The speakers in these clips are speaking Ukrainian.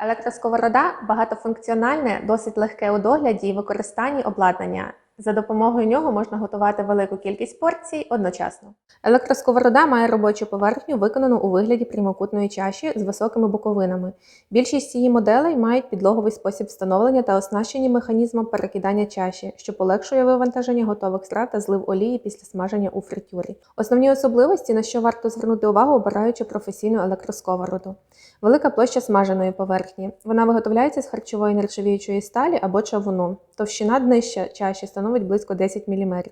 Електросковорода багатофункціональне, досить легке у догляді і використанні обладнання. За допомогою нього можна готувати велику кількість порцій одночасно. Електросковорода має робочу поверхню, виконану у вигляді прямокутної чаші з високими боковинами. Більшість її моделей мають підлоговий спосіб встановлення та оснащені механізмом перекидання чаші, що полегшує вивантаження готових страв та злив олії після смаження у фритюрі. Основні особливості, на що варто звернути увагу, обираючи професійну електросковороду. Велика площа смаженої поверхні. Вона виготовляється з харчової нержавіючої сталі або чавуну. Товщина днища чаші становить близько 10 мм,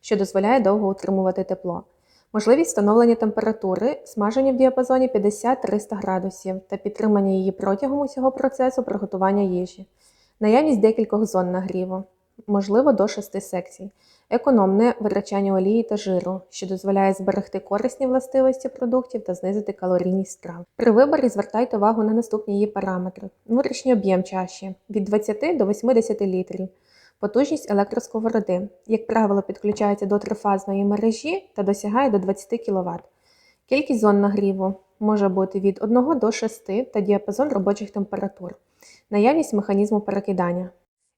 що дозволяє довго утримувати тепло. Можливість встановлення температури, смаження в діапазоні 50-300 градусів та підтримання її протягом усього процесу приготування їжі. Наявність декількох зон нагріву, можливо до 6 секцій. Економне витрачання олії та жиру, що дозволяє зберегти корисні властивості продуктів та знизити калорійність страв. При виборі звертайте увагу на наступні її параметри: внутрішній об'єм чаші від 20 до 80 літрів. Потужність електросковороди, як правило, підключається до трифазної мережі та досягає до 20 кВт. Кількість зон нагріву може бути від 1 до 6 та діапазон робочих температур. Наявність механізму перекидання.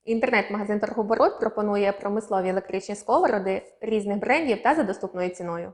Інтернет-магазин Торгоборот пропонує промислові електричні сковороди різних брендів та за доступною ціною.